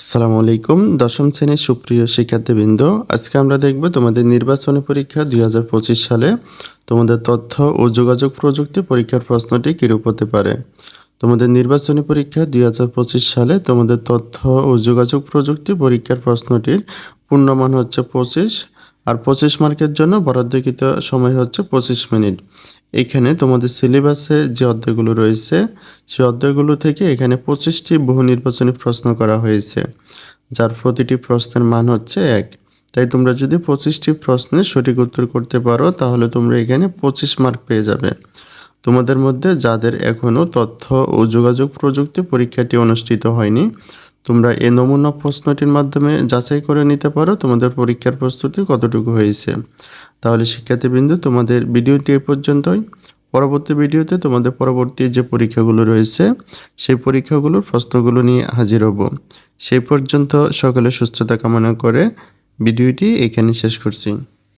আসসালামু আলাইকুম, দশম শ্রেণির সুপ্রিয় শিক্ষার্থীবৃন্দ। আজকে আমরা দেখব তোমাদের নির্বাচনী পরীক্ষা দুই হাজার পঁচিশ সালে। তোমাদের তথ্য ও যোগাযোগ প্রযুক্তি পরীক্ষার প্রশ্নটি কীরূপ হতে পারে? তোমাদের নির্বাচনী পরীক্ষা দুই হাজার পঁচিশ সালে, তোমাদের তথ্য ও যোগাযোগ প্রযুক্তি পরীক্ষার প্রশ্নটির পূর্ণমান হচ্ছে পঁচিশ। আর পঁচিশ মার্কের জন্য বরাদ্দকৃত সময় হচ্ছে পঁচিশ মিনিট। এখানে তোমাদের সিলেবাসে যে অধ্যায়গুলো রয়েছে সেই অধ্যায়গুলো থেকে এখানে পঁচিশটি বহু নির্বাচনী প্রশ্ন করা হয়েছে, যার প্রতিটি প্রশ্নের মান হচ্ছে এক। তাই তোমরা যদি পঁচিশটি প্রশ্নের সঠিক উত্তর করতে পারো, তাহলে তোমরা এখানে পঁচিশ মার্ক পেয়ে যাবে। তোমাদের মধ্যে যাদের এখনও তথ্য ও যোগাযোগ প্রযুক্তি পরীক্ষাটি অনুষ্ঠিত হয়নি তোমরা এই নমুনা প্রশ্নটির মাধ্যমে যাচাই করে নিতে পারো তোমাদের পরীক্ষার প্রস্তুতি কতটুকু হয়েছে। তাহলে শিক্ষার্থীবৃন্দ, তোমাদের ভিডিওটি এ পর্যন্তই। পরবর্তী ভিডিওতে তোমাদের পরবর্তী যে পরীক্ষাগুলো রয়েছে, সেই পরীক্ষাগুলোর প্রশ্নগুলো নিয়ে হাজির হব। সেই পর্যন্ত সকলে সুস্থতা কামনা করে ভিডিওটি এখানে শেষ করছি।